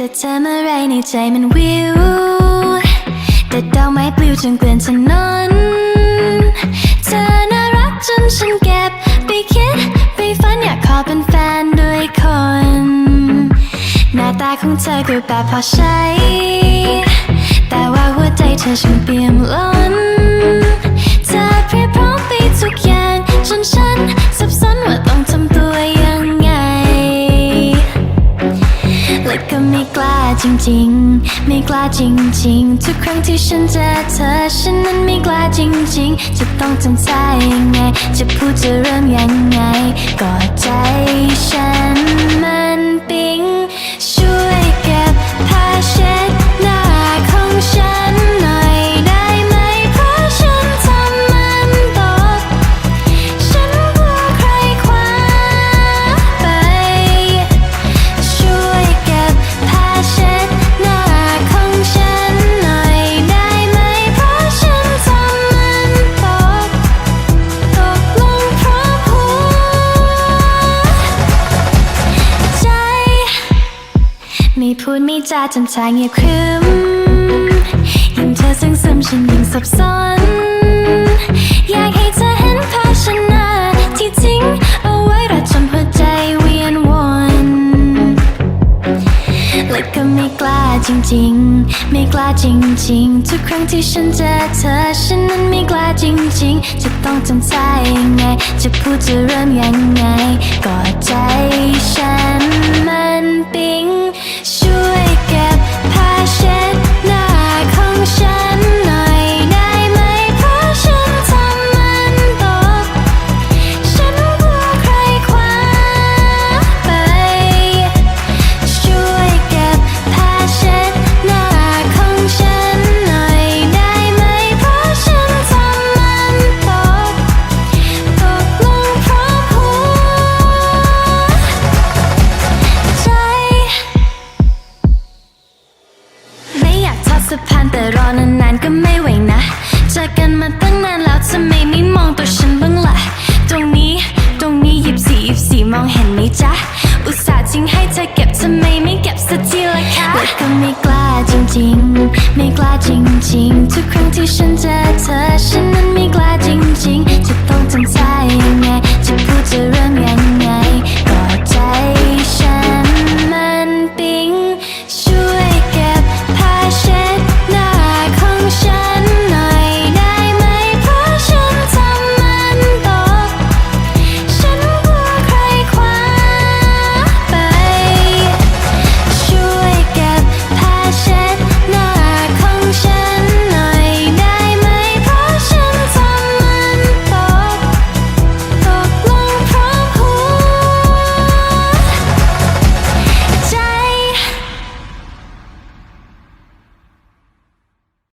จะทำอะไรในใจมันวิว แต่ดอกไม้ปลิวจนเกลื่อนถนนเธอน่ารักจนฉันเก็บไปคิด ไปฝันอยากขอเป็นแฟนด้วยคน หน้าตาของเธอก็แบบพอใช้ แต่ว่าหัวใจเธอช่างเปี่ยมล้น จริงๆ ไม่กล้าจริงๆ ทุกครั้งที่ฉันเจอเธอ ฉันนั้นไม่กล้าจริงๆ จะต้องทำใจยังไง จะพูดจะเริ่มยังไง ก็ใจฉันมัน พูดไม่จาจนใจเงียบครึมยิ่งเธอซึ้งซึมฉันยิ่งสับสนอยากให้เธอเห็นภาพฉันนาที่ทิ้งเอาไว้ระจนหัวใจเวียนวนและก็ไม่กล้าจริงๆ ไม่กล้าจริงๆ ทุกครั้งที่ฉันเจอเธอฉันนั้นไม่กล้าจริงๆ จะต้องทำใจยังไง จะพูดจะเริ่มยังไงก็ใจ สะพานแต่รอนานๆก็ไม่ไหวนะเจอกันมาตั้งนานแล้วทำไมไม่มองตัวฉันบ้างล่ะ ตรงนี้ตรงนี้หยิบสี่หยิบสี่มองเห็นไหมจ๊ะ อุตส่าห์ทิ้งให้เธอเก็บทำไมไม่เก็บสักทีล่ะคะและก็ไม่กล้าจริงๆ ไม่กล้าจริงๆ ทุกครั้งที่ฉันเจอ